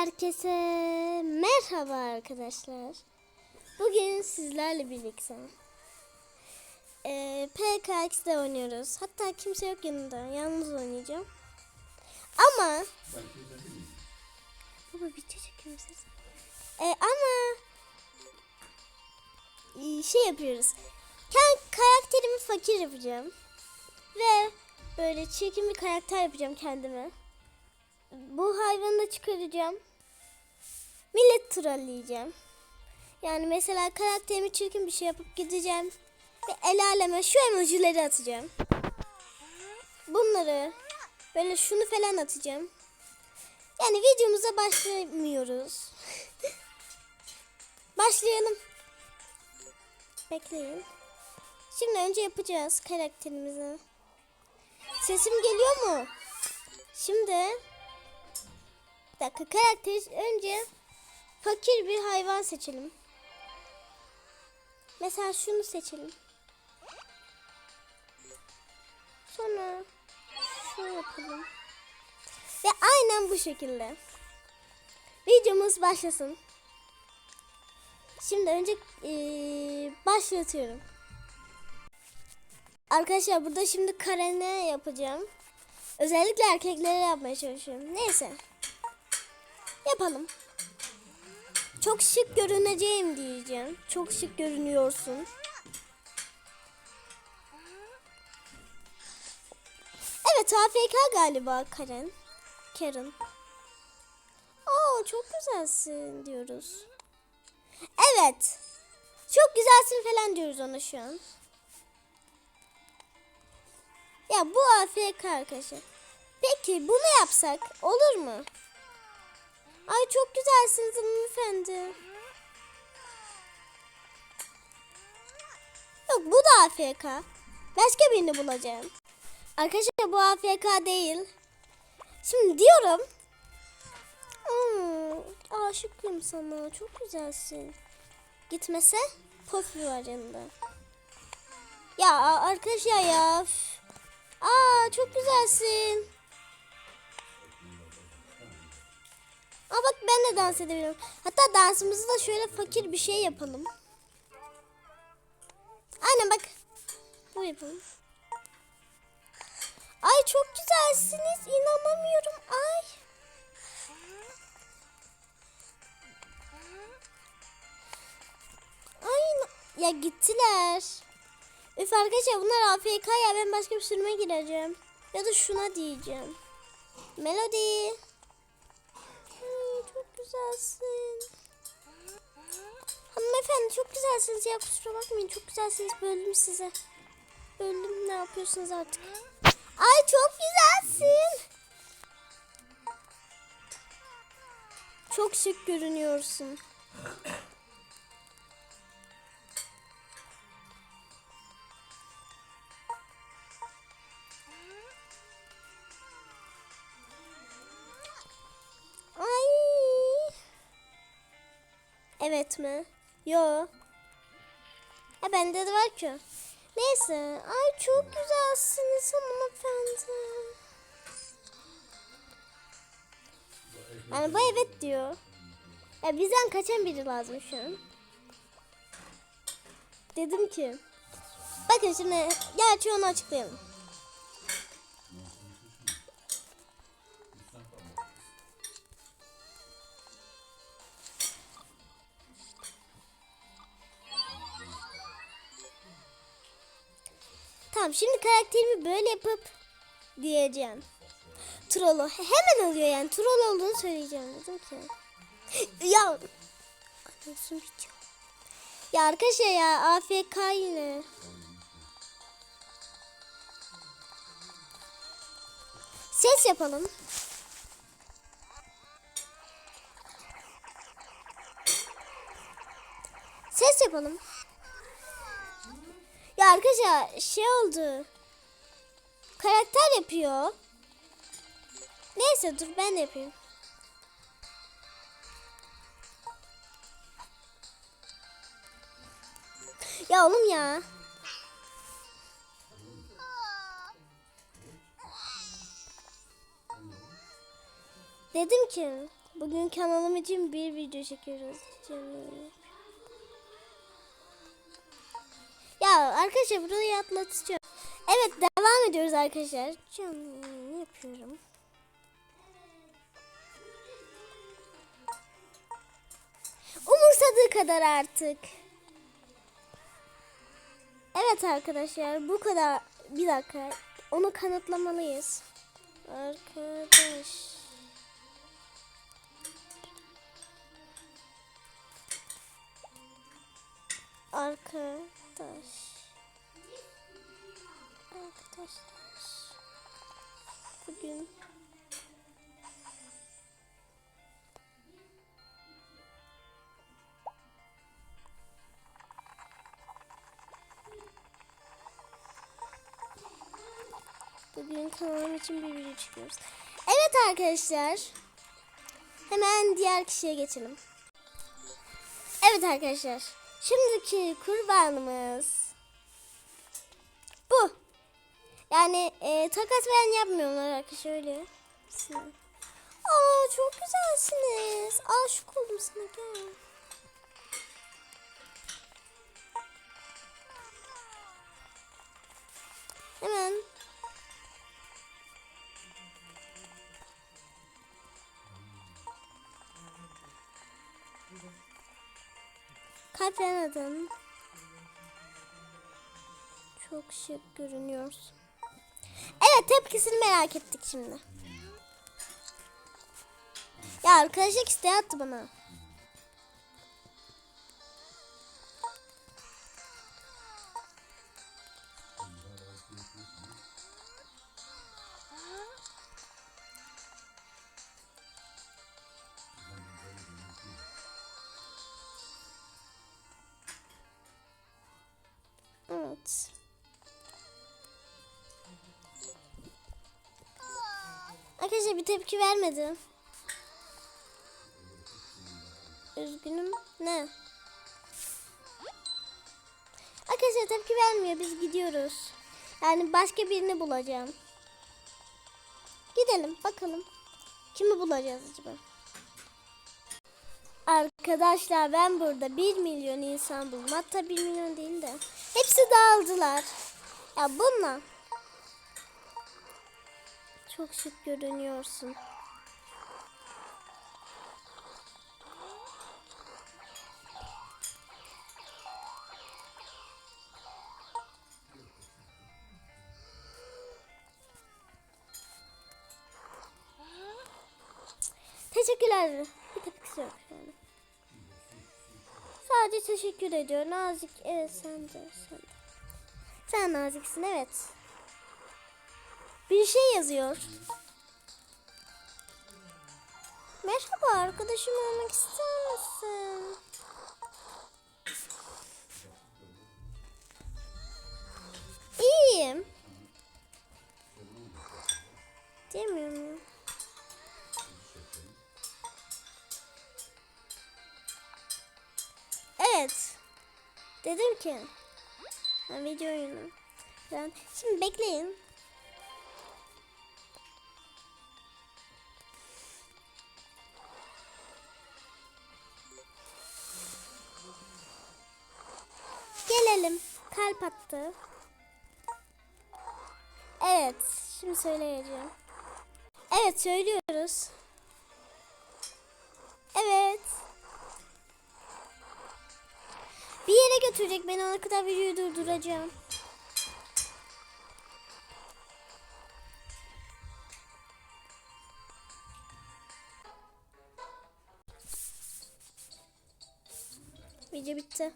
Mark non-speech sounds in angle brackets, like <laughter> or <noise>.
Herkese merhaba arkadaşlar. Bugün sizlerle birlikte eee PKX'de oynuyoruz. Hatta kimse yok yanında. Yalnız oynayacağım. Ama Baba bir çekiyor ses. Eee, ama eee, şey yapıyoruz. Kendi karakterimi fakir yapacağım. Ve böyle çirkin bir karakter yapacağım kendime. Bu hayvanı da çıkaracağım. Millet trolleyeceğim. Yani mesela karakterimi çirkin bir şey yapıp gideceğim. Ve el aleme şu emojileri atacağım. Bunları böyle şunu falan atacağım. Yani videomuza başlamıyoruz. <laughs> Başlayalım. Bekleyin. Şimdi önce yapacağız karakterimizi. Sesim geliyor mu? Şimdi bir dakika karakter önce fakir bir hayvan seçelim. Mesela şunu seçelim. Sonra şunu yapalım. Ve aynen bu şekilde. Videomuz başlasın. Şimdi önce eee, başlatıyorum. Arkadaşlar burada şimdi karene yapacağım. Özellikle erkeklere yapmaya çalışıyorum. Neyse. Yapalım. Çok şık görüneceğim diyeceğim. Çok şık görünüyorsun. Evet AFK galiba Karen. Karen. Oo çok güzelsin diyoruz. Evet. Çok güzelsin falan diyoruz ona şu an. Ya bu AFK arkadaşlar. Peki bunu yapsak olur mu? Ay çok güzelsiniz hanımefendi. Yok bu da AFK. Başka birini bulacağım. Arkadaşlar bu AFK değil. Şimdi diyorum. Hmm, aşıkım sana. Çok güzelsin. Gitmese Pofi var yanında. Ya arkadaşlar ya. Aa çok güzelsin. Aa bak ben de dans edebilirim. Hatta dansımızı da şöyle fakir bir şey yapalım. Aynen bak. Bu yapalım. Ay çok güzelsiniz. İnanamıyorum. Ay. Ay ya gittiler. Üf arkadaşlar bunlar AFK ya ben başka bir sürüme gireceğim. Ya da şuna diyeceğim. Melody. Güzelsin. Hanımefendi çok güzelsiniz ya kusura bakmayın çok güzelsiniz böldüm size. Böldüm ne yapıyorsunuz artık. Ay çok güzelsin. Çok şık görünüyorsun. Evet mi? Yo. Ya bende de var ki. Neyse. Ay çok güzelsiniz hanımefendi. Yani bu evet diyor. Ya bizden kaçan biri lazım şu an. Dedim ki. Bakın şimdi gerçi onu açıklayalım. Tamam şimdi karakterimi böyle yapıp diyeceğim. Troll'u hemen oluyor yani troll olduğunu söyleyeceğim dedim ki. <laughs> ya anasını. Ya arkadaşlar ya AFK yine. Ses yapalım. Ses yapalım. Ya arkadaşlar şey oldu. Karakter yapıyor. Neyse dur ben de yapayım. Ya oğlum ya. Dedim ki Bugün kanalım için bir video çekiyoruz. Ya arkadaşlar burayı atlatacağım. Evet devam ediyoruz arkadaşlar. Canım yapıyorum? Umursadığı kadar artık. Evet arkadaşlar bu kadar. Bir dakika. Onu kanıtlamalıyız. Arkadaş. Arkadaş. Arkadaşlar. Bugün Bugün kanalım için bir video çıkıyoruz. Evet arkadaşlar. Hemen diğer kişiye geçelim. Evet arkadaşlar. Şimdiki kurbanımız bu. Yani e, takas veren yapmıyorlar arkadaşlar öyle. Aa çok güzelsiniz. Aşık oldum sana gel. Hemen Kalplen adam. Çok şık görünüyorsun. Evet tepkisini merak ettik şimdi. Ya arkadaşlık isteği attı bana. Arkadaşlar bir tepki vermedi. Üzgünüm. Ne? Arkadaşlar tepki vermiyor. Biz gidiyoruz. Yani başka birini bulacağım. Gidelim bakalım. Kimi bulacağız acaba? Arkadaşlar ben burada 1 milyon insan buldum. Hatta 1 milyon değil de. Hepsi dağıldılar. Ya bununla. Çok şık görünüyorsun. Teşekkürler. Bir tepkisi yok yani. Sadece teşekkür ediyor. Nazik. Evet sen de. Sen de. Sen naziksin evet. Bir şey yazıyor. Merhaba arkadaşım olmak ister misin? İyiyim. Demiyor muyum? Evet. Dedim ki. Ha, video oyunu. Ben şimdi bekleyin. Gelelim. Kalp attı. Evet. Şimdi söyleyeceğim. Evet söylüyoruz. Evet. Bir yere götürecek beni ona kadar videoyu durduracağım. Video bitti.